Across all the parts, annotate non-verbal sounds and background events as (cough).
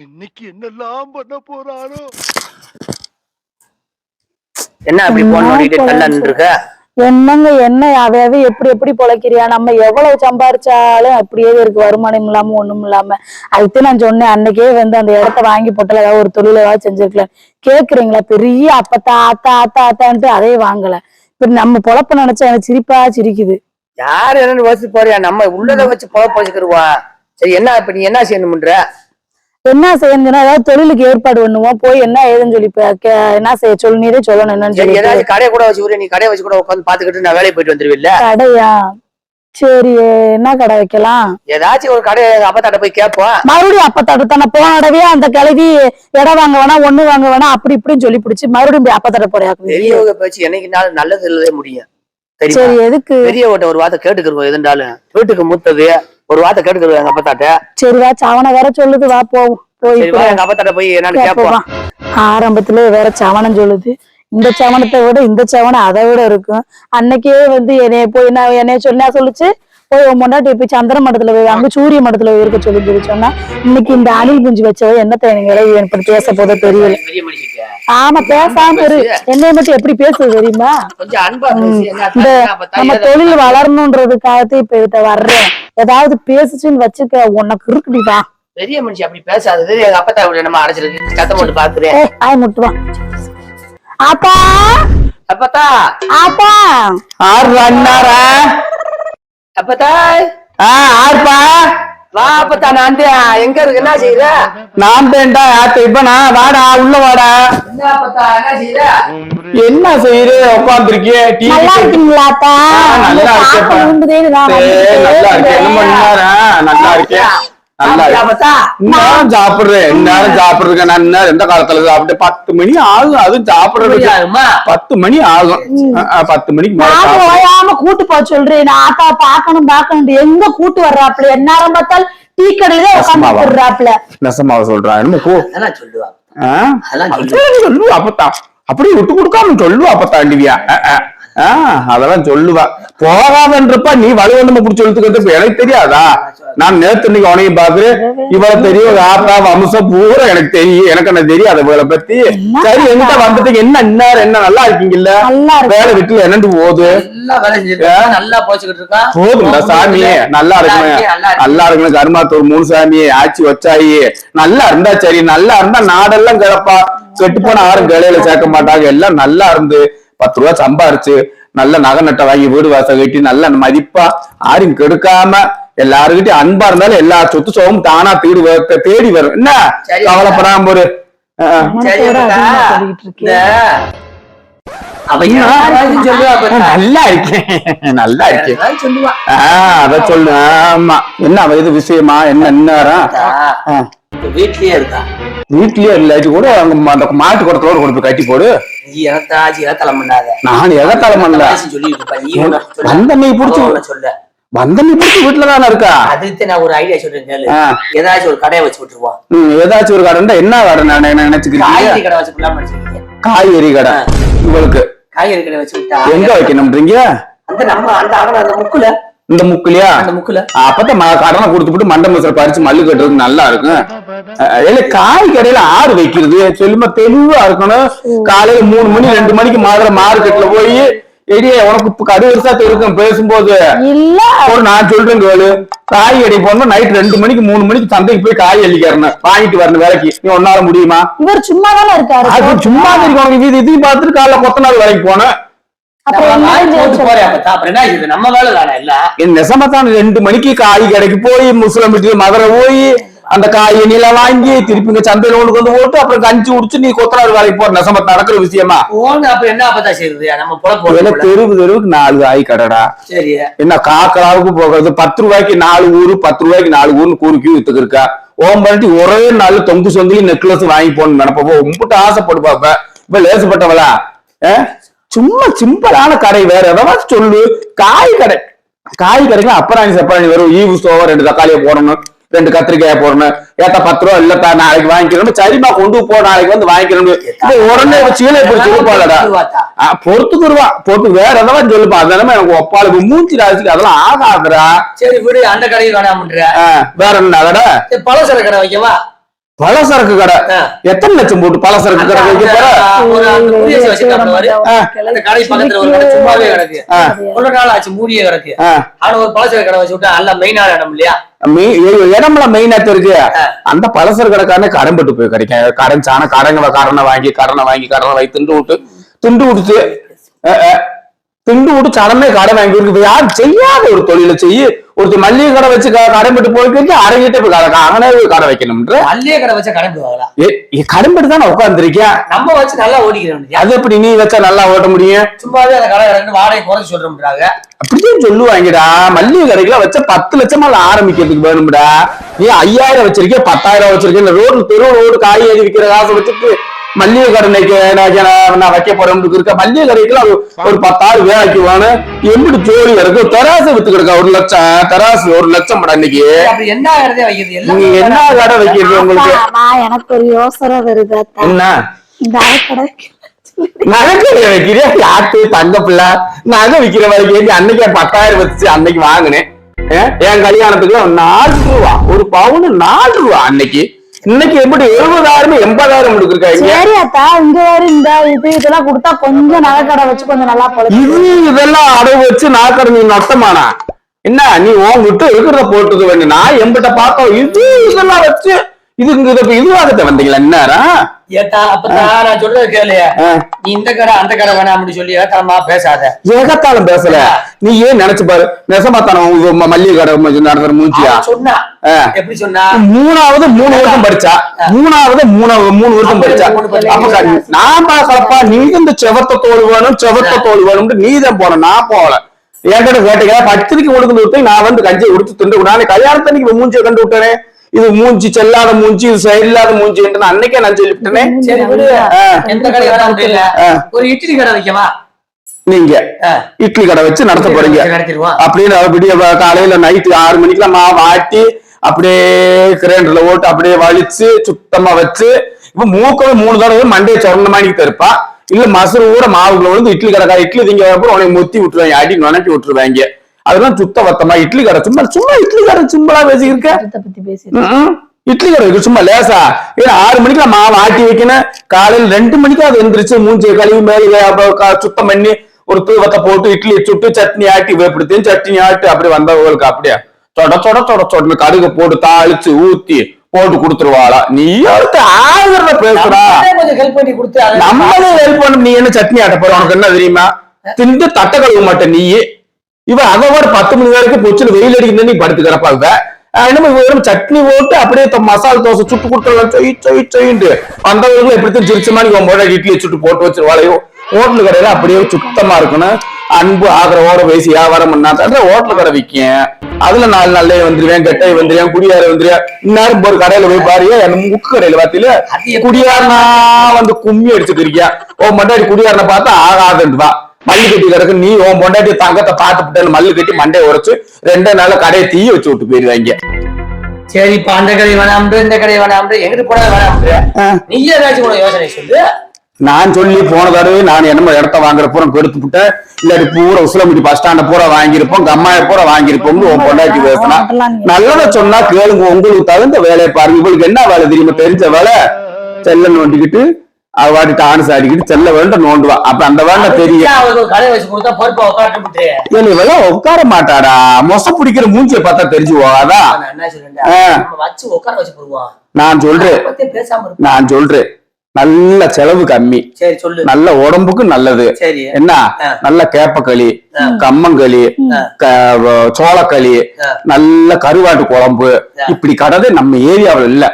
இன்னைக்கு என்னெல்லாம் பண்ண என்ன அப்படி இருக்க என்னங்க என்ன? அவையாவே எப்படி எப்படி பொழைக்கிறியா? நம்ம எவ்வளவு சம்பாரிச்சாலும் அப்படியே இருக்கு. வருமானம் இல்லாம ஒண்ணும் இல்லாம. அதுக்கு நான் சொன்னேன் அன்னைக்கே வந்து அந்த இடத்த வாங்கி போட்டல ஏதாவது ஒரு தொழில் ஏதாவது செஞ்சிருக்கலாம். கேக்குறீங்களா? பெரிய அப்பத்தா ஆத்தா ஆத்தா ஆத்தான்ட்டு அதே வாங்கல. இப்ப நம்ம பொழப்பு நினைச்சா எனக்கு சிரிப்பா சிரிக்குது. யாரு என்னன்னு யோசிச்சு போறியா நம்ம உள்ளத வச்சு பொழப்ப வச்சுக்கிருவா. சரி என்ன இப்ப நீ என்ன செய்யணும்ன்ற? என்ன செய்யணும்னா ஏதாவது தொழிலுக்கு ஏற்பாடு பண்ணுவோம். போய் என்ன ஏதுன்னு சொல்லி என்ன செய்ய சொல்லு நீரே சொல்லணும் என்னன்னு ஏதாச்சும் கடையை கூட வச்சு நீ கடையை வச்சு கூட உட்காந்து பாத்துக்கிட்டு நான் வேலைக்கு போயிட்டு வந்துருவில்ல கடையா? சரி என்ன கடை வைக்கலாம்? ஏதாச்சும் ஒரு கடை அப்பத்தாட்ட போய் கேட்போம். மறுபடியும் அப்பத்தோட தானே போன தடவையே அந்த கிழவி இடம் வாங்க வேணாம் ஒண்ணு வாங்க வேணாம் அப்படி இப்படின்னு சொல்லி பிடிச்சு மறுபடியும் போய் அப்பத்தோட போறாக்கு பெரியவங்க பேச்சு என்னைக்குனாலும் நல்லது இல்லவே முடியும். சரி எதுக்கு? பெரியவட்ட ஒரு வார்த்தை கேட்டுக்கிறோம் எதுண்டாலும் வீட்டுக்கு மூத்தது ஒரு வார்த்தை கேட்டுக்கிறோம் எங்க அப்பத்தாட்ட சரி வா சவனை வேற சொல்லுது. வா போவோம் போய் சரி வா எங்க அப்பத்தாட்ட போய் என்னன்னு கேட்போம் கேட்போம் ஆரம்பத்துல வேற சவனம் சொல்லுது. இந்த சவனத்தை விட இந்த சவனம் அதை விட இருக்கும். அன்னைக்கே வந்து என்னைய போய் நான் என்னைய சொன்னா சொல்லுச்சு? போய் உன் முன்னாடி போய் சந்திர மடத்துல போய் அங்க சூரிய மடத்துல போய் இருக்க சொல்லி சொல்லி சொன்னா இன்னைக்கு இந்த அணில் குஞ்சு வச்சவ என்னத்த எனக்கு எனக்கு பேச போதோ தெரியல. பெரிய மனுஷிக்க. ஆமா பேசாம இரு. என்னைய மட்டும் எப்படி பேசுது தெரியுமா? கொஞ்சம் அன்பா பேசு. என்ன இந்த நம்ம தொழில் வளரணுன்றதுக்காகத்தான் இப்ப இத வர்றேன். ஏதாவது பேசுச்சுன்னு வச்சுக்க உனக்கு இருக்குடி வா. பெரிய மனுஷன் அப்படி பேசாதது எங்க அப்பத்தா விட நம்ம அடைச்சிருக்கு. சத்தம் போட்டு பாக்குறேன் ஆய் முட்டுவான் ஆத்தா! அப்பத்தா! ஆத்தா! ஆறு அண்ணாரா அப்பத்தா ஆ ஆறுப்பா. வா அப்பத்தா நான் எங்க இருக்கு? என்ன செய்யற நான் தேன்டா இப்ப நான் வாடா உள்ள வாடா. என்ன செய்யற உட்காந்துருக்கிய நல்லா இருக்கீங்களா நல்லா இருக்கேன் நல்லா இருக்கேன். நல்லா இருக்கேன். இந்நேரம் சாப்பிடுறேன். இந்நேரம் சாப்பிடுறேன் நான் இந்நேரம் எந்த காலத்துல சாப்பிட்டு பத்து மணி ஆகும். அதுவும் சாப்பிடுறதுக்கு. பத்து மணி ஆகும். பத்து மணிக்கு. ஓயாம கூட்டு போக சொல்றேன். நான் ஆத்தா பாக்கணும் பாக்கணும் எங்க கூட்டு வர்றாப்ல எந்நேரம் பார்த்தாலும் டீ கடையில? உட்காந்து நெசமாவ சொல்றான் என்னமோ போ? சொல்லுவா அப்பத்தா. அப்படியே விட்டு கொடுக்காம சொல்லுவா அப்பத்தாண்டிவியா? அதெல்லாம் சொல்லுவா. போகாதன்றப்ப நீ வலுவண்டம புடிச்சு இப்ப எனக்கு தெரியாதா? நான் நேத்து இன்னைக்கு உனையும் பாக்குறேன் இவள தெரியும் ஆத்தா வம்சம் பூரா எனக்கு தெரியும். எனக்கு என்ன தெரியாது இவளை பத்தி. சரி என்கிட்ட வந்துட்டு என்ன இன்னார் என்ன நல்லா இருக்கீங்கல்ல? வேலை வீட்டுல என்னண்டு போகுது? போதும்டா சாமி. நல்லா இருக்கணும். நல்லா இருக்கணும். கருமாத்தூர் மூணு சாமி ஆட்சி வச்சாயி நல்லா இருந்தா சரி நல்லா இருந்தா நாடெல்லாம் கிடப்பா. கெட்டு போன யாரும் கிளையில சேர்க்க மாட்டாங்க. எல்லாம் நல்லா இருந்து பத்து ரூபா சம்பாரிச்சு நல்ல நகை நட்டை வாங்கி வீடு வாசல் கட்டி நல்ல மதிப்பா யாரும் கெடுக்காம எல்லாருக்கிட்டையும் அன்பா இருந்தாலும் எல்லா சொத்து சோகம் தானா தேடி தேடி வரும். என்ன. கவலைப்படாம ஒரு இருக்கேன். நல்லா இருக்கேன். (laughs) நல்லா இருக்கேன் அத சொல்லு. ஆமா. என்ன இது விஷயமா? என்ன இப்ப வீட்லயே இருக்கா? வீட்லயே இல்லாட்டி கூட அங்க ம- அந்த மாட்டு குடத்தோட கொண்டு போய் கட்டி போடு. நீ எனத்தாச்சு ஏத்தலம் பண்ணாத? நான் எதத்தால பண்ணல? பேசி சொல்லிட்டு இருப்பா. நீ ஒண்ணு சொல்லு. வந்த நீ புடிச்சு சொல்லு. வந்த நீ புடிச்சு வீட்டுல தானே இருக்கா? அதுக்கு நான் ஒரு ஐடியா சொல்றேன். ஏதாச்சும் ஒரு கடையை வச்சு விட்டுருவோம் ஏதாச்சும் ஒரு கடை என்ன கடை நான் நினைச்சுக்கிறீங்க? காய்கறி கடை வச்சு நினைச்சிருக்கீங்க. காய்கறி கடை உங்களுக்கு காய்கறி கடை வச்சு விட்டா எங்க வைக்கணும்ன்றீங்க? அந்த நம்ம அந்த அவன அந்த முக்குல. இந்த முக்குலையா? அந்த முக்குல. அப்பதான் ம- கடனை கொடுத்துட்டு மண்டை மசல் பறிச்சு மல்லு கட்டுறதுக்கு நல்லா இருக்கும். இல்ல காய் கடையில ஆறு வைக்கிறது. சொல்லுமா தெளிவா இருக்கணும். காலையில மூணு மணி ரெண்டு மணிக்கு மாதிரி மார்க்கெட்ல போய் எடியே உனக்கு கடு வருஷா இருக்கும் பேசும்போது. இல்ல. ஒரு நான் சொல்றேன் கேளு. காய் கடை போனோம் நைட் ரெண்டு மணிக்கு மூணு மணிக்கு சந்தைக்கு போய் காய் அள்ளிக்கிறேன் வாங்கிட்டு வரணும் வேலைக்கு. நீ ஒன்னால முடியுமா? இவர் சும்மா தானே இருக்காரு? அது சும்மா இருக்கு உனக்கு இது இதையும் பார்த்துட்டு காலைல கொத்தனார் வேலைக்கு போனேன். ரெண்டு மணிக்கு காய் கடைக்கு போய் முஸ்லிம் வீட்டுல மதுரை போய் அந்த காய் எண்ணில வாங்கி திருப்பி இங்க சந்தையில ஒண்ணு கொண்டு போட்டு அப்புறம் கஞ்சி குடிச்சு நீ கொத்தனார் வேலைக்கு போற நெசமத் நடக்கிற விஷயமா? அப்ப என்ன அப்பதான் செய்யுது நம்ம பொழப்பு இதுல ஓடணும். தெருவு தெருவுக்கு நாலு காய் கடைடா. சரி. என்ன காக்கலாவுக்கு போகிறது? பத்து ரூபாய்க்கு நாலு ஊரு பத்து ரூபாய்க்கு நாலு ஊர்னு கூறுக்கி வித்துக்கு இருக்கா? ஓம் பண்ணிட்டு ஒரே நாள் தொங்கு சொந்தலி நெக்லஸ் வாங்கி போகணும் நினைப்போ உம்பிட்டு ஆசைப்படுவா இப்ப இப்ப லேசுப்பட்டவளா? அஹ்? சும்மா சிம்பிளான கடை வேற ஏதாவது சொல்லு. காய் கடை. காய் கடைக்கு அப்பராணி சப்பராணி வரும் ஈவு ஸ்டோவா ரெண்டு தக்காளியை போடணும். ரெண்டு கத்திரிக்காயை போடணும். ஏத்தா பத்து ரூபா இல்லப்பா நாளைக்கு வாங்கிக்கணும் சரிம்மா கொண்டு போ நாளைக்கு வந்து வாங்கிக்கணும் உடனே சீலை போய் சொல்லுப்பாளடா ஆ, பொறுத்துக்குருவா பொறுத்து வேற எதாவது சொல்லுப்பா. அதெல்லாம் எனக்கு ஒப்பாளுக்கு மூஞ்சி ராசிக்கு அதெல்லாம் ஆகாதுடா. சரி விடு அந்த கடையில் வேணாம்ன்ற ஆ, வேற என்ன சரி, பலசர கடை வைக்கவா? பலசரக்கு கடை. எத்தனை லட்சம் போட்டு பலசரக்கு கடை வைக்க போற? ஒரு அந்த மூடியை வச்சிருக்காங்க பாரு. அந்த கடை பக்கத்துல ஒரு கடை சும்மாவே கிடக்கு. ஆனா ஒரு பழசர கடை வச்சு விட்டா நல்ல மெயினான இடம் இல்லையா? இடமெல்லாம் மெயினா இருக்கு அந்த பலசர கடைக்காரனே கடன் பட்டு போய் கிடைக்கும். கடன் சாண கடங்க கடனை வாங்கி கடனை வாங்கி கடனை வாங்கி திண்டு விட்டு திண்டு விடுத்து திண்டு விட்டு சடமே கடை வாங்கி இருக்கு யார் செய்யாத ஒரு தொழிலை செய்யு ஒருத்தர் மல்லிகை கடை வச்சு க- கடன் பட்டு போய்க்கு அரங்கிட்ட போய் கடை அவனே போய் கடை வைக்கணும்ன்ற? மல்லிகை கடை வச்சா கடை போவாங்களா ஏ கடன் பட்டு தான் உட்காந்துருக்கேன் நம்ம வச்சு நல்லா ஓடிக்கிறோம் அது எப்படி நீ வச்சா நல்லா ஓட்ட முடியும்? சும்மாவே அந்த கடை கிடக்கு வாடகை குறைச்சு சொல்றோம்ன்றாங்க. அப்படிதான் சொல்லுவாங்கடா. மல்லிகை கடைக்குலாம் வச்சா பத்து லட்சமா ஆரம்பிக்கிறதுக்கு வேணும்டா. நீ ஐயாயிரம் வச்சிருக்க பத்தாயிரம் வச்சிருக்க இந்த ரோடு தெரு ரோடு காய்கறி விற்கிற காசை வச்சுட்டு மல்லிகை கடைக்கு நான் வைக்க போறேன் இருக்க மல்லிகை கடைக்குலாம் ஒரு- பத்தாயிரம் வேலைக்கு வேணும் எப்படி ஜோடி இருக்கு. தராசு வித்து கிடக்கா ஒரு லட்சம். தராசு ஒரு லட்சம் படம் இன்னைக்கு. என்ன என்ன கடை வைக்கிறது. உங்களுக்கு? எனக்கு ஒரு யோசனை வருது. என்ன? இந்த கடை நகை வைக்கிறியா? யாத்து தங்க பிள்ளை? நகை விக்கிற வரைக்கும் அன்னைக்கு பத்தாயிரம் வச்சு அன்னைக்கு வாங்கினேன். ஏன்? என் கல்யாணத்துக்கு நாலு ரூபா. ஒரு பவுன் நாலு ரூபா அன்னைக்கு. இன்னைக்கு எப்படி எழுபதாயிரம் எண்பதாயிரம் கொடுக்குறாங்க சரி அத்தா இங்க வர இந்த இது இதெல்லாம் கொடுத்தா கொஞ்சம் நகைக்கடை வச்சு கொஞ்சம் நல்லா பொழைச்சு இது இதெல்லாம் அடவு வச்சு நாக்கடை நீ நொட்டமானா? என்ன நீ உன் விட்டு இருக்கிறத போட்டுக்க வேண்டிய நான் எம்பிட்ட பார்த்தோம் இது இதெல்லாம் வச்சு இது இங்க இது இதுவாகத்த வந்தீங்களா? இந்நேரம் ஏத்தா அப்பதான் நான் சொல்றது கேளு ஆ. நீ இந்த கடை அந்த கடை வேணாம் அப்படின்னு சொல்லி ஏத்தாமா பேசாத. ஏகத்தாலும் பேசல. நீ ஏன் நினைச்சு பாரு? நெசமாத்தானம் இது மல்லிகை கடை நடத்துற மூஞ்சியா? சொன்னா. எப்படி சொன்னா? மூணாவது மூணு வருஷம் படிச்சா? மூணாவது மூணாவது மூணு வருஷம் படிச்சா? அப்ப நான் பாக்கலப்பா நீ இந்த செவத்த தோல் வேணும் செவத்த தோல் வேணும்னு நீ தான் போன நான் போகல. என்கிட்ட கேட்டீங்க பத்திரிக்கை விட்டு நான் வந்து கஞ்சியை உடுத்து திண்டு நானே கல்யாணத்தன்னைக்கு மூஞ்சியை கண்டு விட்டேனே. இது மூஞ்சி செல்லாத மூஞ்சி இது சரியில்லாத மூஞ்சி என்று நான் அன்னைக்கே நான் சொல்லிவிட்டேனே. ஒரு இட்லி கடை வைக்கவா நீங்க. இட்லி கடை வச்சு நடத்த போறீங்க. அப்படின்னு விடிய காலையில நைட்டு ஆறு மணிக்கெல்லாம் மாவு ஆட்டி அப்படியே கிரைண்டர்ல ஓட்டு அப்படியே வலிச்சு சுத்தமா வச்சு இப்ப மூக்கவே மூணு தடவை மண்டையை சொன்ன மணிக்கு தருப்பா. இல்ல மசரு கூட மாவுக்குள்ள விழுந்து இட்லி கடை இட்லி திங்க வரப்போ உனக்கு முத்தி விட்டுருவாங்க அடி நுணைக்கி விட்டுருவாங்க அதெல்லாம் சுத்த வத்தமா இட்லி கடை சும்மா சும்மா இட்லி கடை சிம்பிளா பேசியிருக்க பத்தி பேசி ம்ம். இட்லி கடை இருக்கு சும்மா லேசா. ஏன்னா ஆறு மணிக்கு மாவு ஆட்டி வைக்கணும். காலையில ரெண்டு மணிக்கு அது எந்திரிச்சு மூஞ்சி கழுவி மேலே சுத்தம் பண்ணி ஒரு தூவத்தை போட்டு இட்லி சுட்டு சட்னி ஆட்டி வேப்பிடுத்தையும் சட்னி ஆட்டி அப்படி வந்தவங்களுக்கு அப்படியே. சொட சொட சொட சொட கடுகு போட்டு தாளிச்சு ஊத்தி போட்டு கொடுத்துருவாளா. நீ ஒருத்த ஆகுறத பேசுறா? நம்மளே ஹெல்ப் பண்ணி கொடுத்து அதை நம்மளே ஹெல்ப் பண்ண. நீ என்ன சட்னி ஆட்ட போற? உனக்கு என்ன தெரியுமா? திண்டு தட்டை கழுவ மாட்ட நீ இவ அதை ஒரு பத்து மணி வரைக்கும் பொச்சுல வெயில் அடிக்குது நீ படுத்து கிடப்பா இவ என்னமோ வெறும் சட்னி போட்டு அப்படியே மசால் தோசை சுட்டு கொடுத்துருவாங்க சொய் சொய் சொயின்ட்டு வந்தவர்களும் எப்படித்தான் சிரிச்ச மாதிரி உன் போட இட்லி சுட்டு போட்டு வச்சிருவாளையோ. ஹோட்டல் கடையில அப்படியே சுத்தமா இருக்கணும். அன்பு ஆதரவோட பேசி வியாபாரம் பண்ணா தான் ஹோட்டல் கடை விற்கும் அதுல நாலு நல்லே வந்துருவேன் கெட்டை வந்துருவேன் குடியார வந்துருவேன். இந்நேரம் ஒரு கடையில போய் பாருங்க என் முக்கு கடையில பாத்தீங்களா? எப்படி- குடியாரனா வந்து கும்மி அடிச்சுட்டு இருக்கியா. ஓ மண்டாடி குடியாரனை பார்த்தா ஆகாதுன்னு வா மல்லு கட்டி கிடக்கு. நீ உன் பொண்டாட்டி தங்கத்தை பார்த்து மல்லு கட்டி மண்டையை உடைச்சு ரெண்டே நாள்ல கடையை தீ வச்சு விட்டு போயிருவாங்க சரி இப்ப அந்த கடை வேணாம் இந்த கடை வேணாம் எங்கிட்டு போனா வேணாம் நீ ஏதாச்சும் கூட யோசனை சொல்லு. நான் சொல்லி போன தடவை நான் என்னமோ இடத்த வாங்குற பூரா கெடுத்து விட்டேன். இல்லாட்டி பூரா உசிலமுடி பஸ் ஸ்டாண்ட பூரா வாங்கியிருப்போம் கம்மாய பூரா வாங்கியிருப்போம் உன் பொண்டாட்டி பேசினா. நல்லத சொன்னா கேளுங்க உங்களுக்கு தகுந்த வேலையை பாருங்க. உங்களுக்கு என்ன வேலை தெரியுமா? தெரிஞ்ச வேலை. செல்ல நோண்டிக்கிட்டு அவ வாட்டி டான்ஸ் ஆடிக்கிட்டு செல்ல வேண்ட நோண்டுவா. அப்ப அந்த வேண்ட ஏன் இவெல்லாம் உட்கார மாட்டாடா. மொச பிடிக்கிற மூஞ்சிய பார்த்தா தெரிஞ்சு நான் சொல்றேன். நம்ம வச்சு உட்கார வச்சு போடுவோம் நான் சொல்றேன். நான் சொல்றேன். நல்ல செலவு கம்மி. சரி சொல்லு. நல்ல உடம்புக்கு நல்லது. என்ன. நல்ல கேப்பக்களி கம்மங்களி சோளக்களி. நல்ல கருவாட்டு குழம்பு. இப்படி கடை நம்ம ஏரியாவுல இல்ல.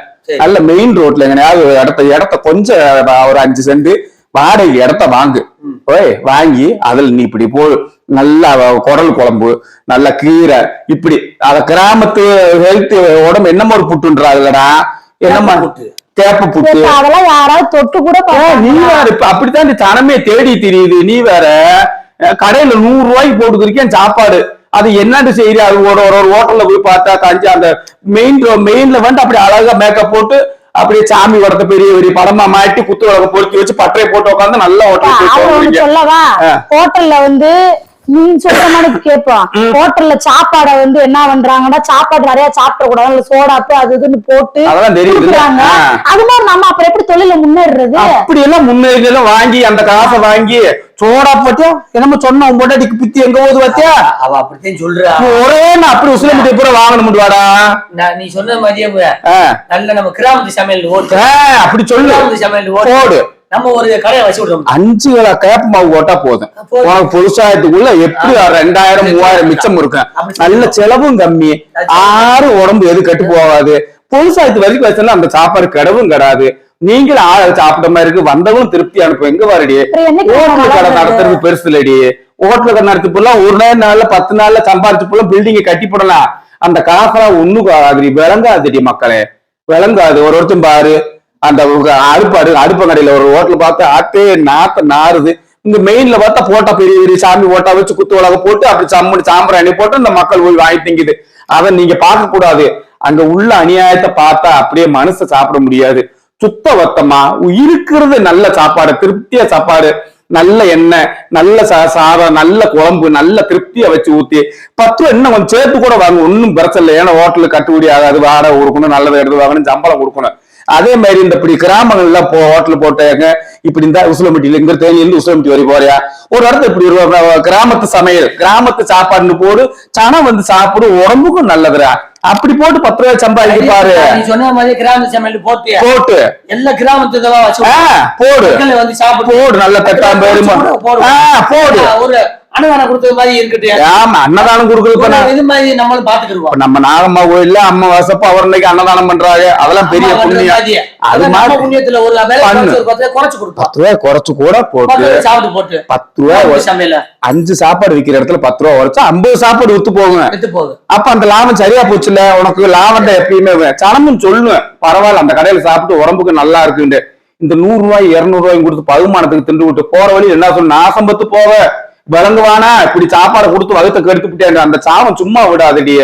நல்ல மெயின் ரோட்ல எங்கனையாவது இடத்த இடத்த கொஞ்சம் ஒரு அஞ்சு சென்ட் வாடகை இடத்த வாங்கு. ஓய் வாங்கி அதுல நீ இப்படி போ. நல்ல குடல் குழம்பு நல்ல கீரை இப்படி. அத கிராமத்து ஹெல்த் உடம்பு என்னமோ ஒரு புட்டுன்றாங்கடா என்னமா கேப்ப புட்டு. அதெல்லாம் யாராவது தொட்டு கூட நீ? வேற இப்ப அப்படித்தான் இந்த தனமே தேடி தெரியுது. நீ வேற கடையில நூறு ரூபாய்க்கு போட்டுக்கிருக்கேன் சாப்பாடு. அது என்னன்னு செய்யுது அது ஒரு ஒரு ஹோட்டல்ல போய் பார்த்தா கஞ்சி அந்த மெயின் மெயின்ல வந்து அப்படி அழகா மேக்கப் போட்டு அப்படியே சாமி வரத பெரிய பெரிய படமா மாட்டி குத்து விளக்க பொருத்தி வச்சு பட்டறை போட்டு உட்காந்து நல்ல ஹோட்டல். சொல்லவா. ஹோட்டல்ல வந்து நீ சொல்ற மாதிரி கேட்போம் ஹோட்டல்ல சாப்பாடை வந்து என்ன பண்றாங்கன்னா சாப்பாடு நிறைய சாப்பிட கூடாது. சோடாப்பு அது இதுன்னு போட்டு அது மாதிரி நம்ம அப்புறம் எப்படி தொழில முன்னேறது அப்படி எல்லாம் முன்னேறி எல்லாம் வாங்கி அந்த காசை வாங்கி சோடா பத்தியா? என்னமோ சொன்ன உன் பொண்டாட்டிக்கு பித்தி எங்க போகுது பத்தியா? அவ அப்படித்தான் சொல்றா. ஒரே நான் அப்படி உசிலமிட்டை பூரா வாங்கணும் வாடா நான் நீ சொன்ன மாதிரியே. நல்ல நம்ம கிராமத்து சமையல் ஓட்டு. அப்படி சொல்லு. கிராமத்து சமையல் போடு. நம்ம ஒரு கடையை வச்சு விடுறோம் அஞ்சு கிலோ கேப்ப மாவு போட்டா போதும். உனக்கு புதுசாயத்துக்குள்ள எப்படி. ரெண்டாயிரம் மூவாயிரம் மிச்சம் இருக்கும். நல்ல செலவும் கம்மி. ஆறு உடம்பு எது கெட்டு போகாது. புதுசாயத்து வரைக்கும் வச்சோன்னா அந்த சாப்பாடு கிடவும் கிடாது. நீங்களும் ஆளை சாப்பிட்ட மாதிரி இருக்கு. வந்தவங்களும் திருப்தி அனுப்பும். எங்க வரடி? ஹோட்டல் கடை? நடத்துறது பெருசு இல்லடி. ஹோட்டல் கடை நடத்தி போலாம் ஒரு நாள் நாள்ல பத்து நாள்ல சம்பாதிச்சு போலாம் பில்டிங்க கட்டி போடலாம். அந்த காசெல்லாம் ஒண்ணும் ஆகாதுடி. விளங்காதுடி மக்களே. விளங்காது. ஒரு ஒருத்தன் பாரு. அந்த அடுப்பு அடு அடுப்பங்கடையில ஒரு ஹோட்டல் பார்த்து ஆட்டே நாத்த நாறுது. இந்த மெயின்ல பார்த்தா போட்டா பெரிய பெரிய சாமி போட்டா வச்சு குத்து உலக போட்டு அப்படி சம்மடி சாம்பிராணி போட்டு இந்த மக்கள் போய் வாங்கி திங்குது. அதை நீங்க பார்க்க கூடாது. அங்க உள்ள அநியாயத்தை பார்த்தா அப்படியே மனசை சாப்பிட முடியாது. சுத்த வத்தமா இருக்கிறது நல்ல சாப்பாடு திருப்தியா சாப்பாடு நல்ல எண்ணெய் நல்ல சா- சாதம் நல்ல குழம்பு நல்ல திருப்தியா வச்சு ஊத்தி பத்து ரூபா இன்னும் கொஞ்சம் சேர்த்து கூட வாங்க ஒன்னும் பிரச்சனை இல்லை. ஏன்னா ஹோட்டலுக்கு கட்டுப்படி ஆகாது வாடகை கொடுக்கணும் நல்லது எடுத்து வாங்கணும் சம்பளம் கொடுக்கணும். அதே மாதிரி இந்த இப்படி கிராமங்கள்ல போ ஹோட்டல் போட்டாங்க. இப்படி இந்த உசுலம்பட்டியில இங்க தேனி இருந்து உசுலம்பட்டி வரை போறியா? ஒரு இடத்துல இப்படி ஒரு கிராமத்து சமையல் கிராமத்து சாப்பாடுன்னு போடு சனம் வந்து சாப்பிடு உடம்புக்கும் நல்லதுடா. அப்படி போட்டு பத்து ரூபாய் சம்பாதிக்க பாரு. நீ சொன்ன மாதிரி கிராமத்து சமையல் போட்டு. போட்டு. எல்லா கிராமத்து இதெல்லாம் போடு. வந்து சாப்பிட்டு போடு நல்ல தட்டாம்பேரு போடு. போடு ஒரு அன்னதானம் கொடுத்தது மாதிரி இருக்கட்டும். ஆமா அன்னதானம் கொடுக்குறது இது மாதிரி நம்மளும் பாத்துக்கிடுவோம் இப்ப நம்ம நாகம்மா கோயில்ல அம்மா வசப்ப அவர் இன்னைக்கு அன்னதானம் பண்றாங்க அதெல்லாம் பெரிய புண்ணியம். அது மாதிரி புண்ணியத்துல ஒரு. குறைச்சு குறைச்சு கொடுப்போம். பத்து ரூபாய் குறைச்சு கூட போட்டு சாப்பிட்டு போட்டு. பத்து ரூபாய் அஞ்சு சாப்பாடு விக்கிற இடத்துல பத்து ரூபா உரைச்சா ஐம்பது சாப்பாடு வித்து போகுது. அப்ப அந்த லாபம் சரியா போச்சுல? உனக்கு லாபம் எப்பயுமே சனமும் சொல்லுவேன். பரவாயில்ல அந்த கடையில சாப்பிட்டு உடம்புக்கு நல்லா இருக்குண்டு இந்த நூறு ரூபாய் இருநூறு ரூபாய் கொடுத்து பகுமானத்துக்கு திண்டு விட்டு போற வழி என்ன சொல்லு நாசம் பத்து போவ. விளங்குவானா? இப்படி சாப்பாடு கொடுத்து வகுத்த கெடுத்து விட்டேன் அந்த சாபம் சும்மா விடாதடி.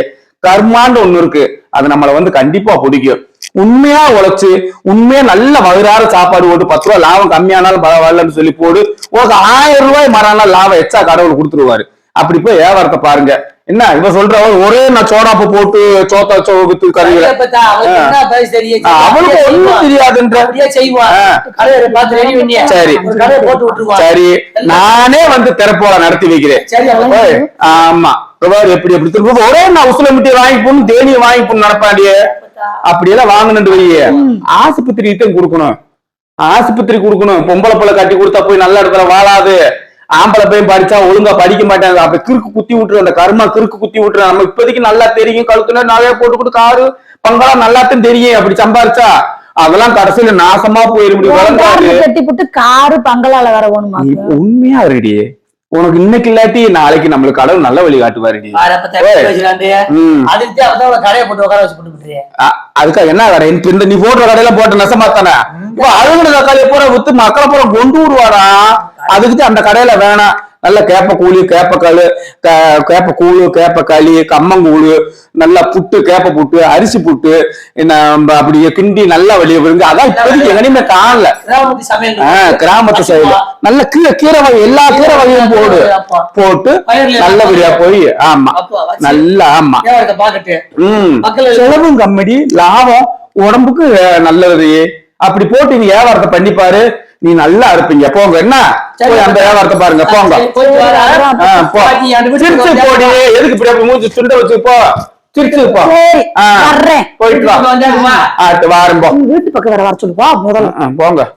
கர்மான்னு ஒண்ணு இருக்கு. அது நம்மளை வந்து கண்டிப்பா பிடிக்கும். உண்மையா உழைச்சு உண்மையா நல்ல வயிறார சாப்பாடு போட்டு பத்து ரூபாய் லாபம் கம்மியானாலும் பரவாயில்லன்னு சொல்லி போடு. ஒரு ஆயிரம் ரூபாய் மறானா லாபம் எச்சா கடவுள் கொடுத்துருவாரு. அப்படி போய் வியாபாரத்தை பாருங்க. என்ன இவ சொல்ற ஒரே நான் சோடாப்பு போட்டு சோத்தா சோ வித்து கறிகளை கடையில பார்த்தா அவளுக்கு என்ன பேச தெரியும் ஆ, அவளுக்கு அப்படியே ஒண்ணும். தெரியாதுன்ற. சரி. சரி. நானே வந்து திறப்போல நடத்தி வைக்கிறேன். ஆமா. எப்படி எப்படி திரும்ப ஒரே நான் உசுல மிட்டி வாங்கி போகணும் தேனியை வாங்கி போகணும் நடப்பாண்டியே. அப்படியெல்லாம் வாங்கணும்னு வையே. ஆஸ்பத்திரிகிட்ட கொடுக்கணும். ஆஸ்பத்திரி கொடுக்கணும். பொம்பளை பிள்ளை கட்டி கொடுத்தா போய் நல்ல இடத்துல வாழாது. ஆம்பளை பையன் படிச்சா ஒழுங்கா படிக்க மாட்டாங்க அப்ப கிறுக்கு குத்தி விட்டுரு அந்த கர்மா கிறுக்கு குத்தி விட்டுரு. நம்ம இப்போதைக்கு நல்லா தெரியும் கழுத்துல நிறைய போட்டு கொடுத்து காரு பங்களா நல்லாத்தான் தெரியும். அப்படி சம்பாரிச்சா அதெல்லாம் கடைசியில நாசமா வளர்ந்தாரு கட்டி போட்டு காரு பங்களால வர நீ உண்மையா ரெடி உனக்கு இன்னைக்கு இல்லாட்டி நாளைக்கு நம்மளுக்கு கடவுள் நல்ல வழி காட்டுவாருடி. அதுக்காக என்ன கடை? இந்த- நீ போடுற கடையில போட்ட நெசமா தானே அழுகுன தக்காளியை பூரா வித்து மக்களை பூரா கொண்டு விடுவாடா. அதுக்கு அந்த கடையில வேணாம். நல்ல கேப்ப கூழு கேப்பக்காளு கே- கேப்ப கூழு கேப்ப களி கம்மங்கூழு நல்ல புட்டு கேப்ப புட்டு அரிசி புட்டு என்ன அப்படி கிண்டி நல்லா வெளியே விடுங்க அதான் இப்போதைக்கு எங்கனையுமே காணல. கிராமத்து சைடுல நல்ல கீரை கீரை வகை எல்லா கீரை வகையும் போடு. போட்டு நல்லபடியா போய் ஆமா. நல்லா ஆமா. உம் செலவும் கம்மடி லாபம் உடம்புக்கு நல்லது அப்படி போட்டு நீ வியாபாரத்தை பண்ணி பாரு நீ நல்லா இருப்பீங்க. போங்க. என்ன? போய் அந்த வியாபாரத்தை பாருங்க. போங்க. வந்தா- போடி. எதுக்கு இப்படி மூஞ்சி சுண்ட வச்சு போ. போயிட்டு வா. வாரம் போ. வீட்டு பக்கம் வேற வர சொல்லுப்பா முதல்ல. போங்க.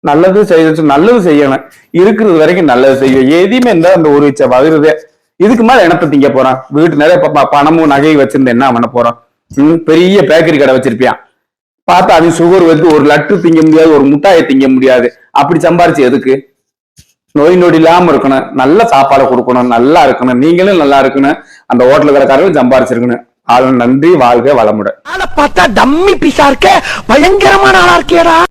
நல்லது செய்ய நல்லது செய்யணும். இருக்கிறது வரைக்கும் நல்லது செய்யும் எதையுமே இருந்தா அந்த ஒரு இச்சை இதுக்கு மேல என்னத்தை திங்க போறான் வீட்டு நிறைய பணமும் நகையும் வச்சிருந்த என்ன பண்ண போறான் பெரிய பேக்கரி கடை வச்சிருப்பியான் பார்த்தா அவன் சுகர் வந்து ஒரு லட்டு திங்க முடியாது ஒரு முட்டாயை திங்க முடியாது. அப்படி சம்பாரிச்சு எதுக்கு? நோய் நொடி இல்லாம இருக்கணும். நல்ல சாப்பாடு கொடுக்கணும். நல்லா இருக்கணும். நீங்களும் நல்லா இருக்கணும். அந்த ஹோட்டல் கடைக்காரங்களும் சம்பாரிச்சிருக்கணும். ஆளும் நன்றி. வாழ்க வளமுடன். பார்த்தா டம்மி பிசா இருக்க. பயங்கரமான ஆளா இருக்கேடா.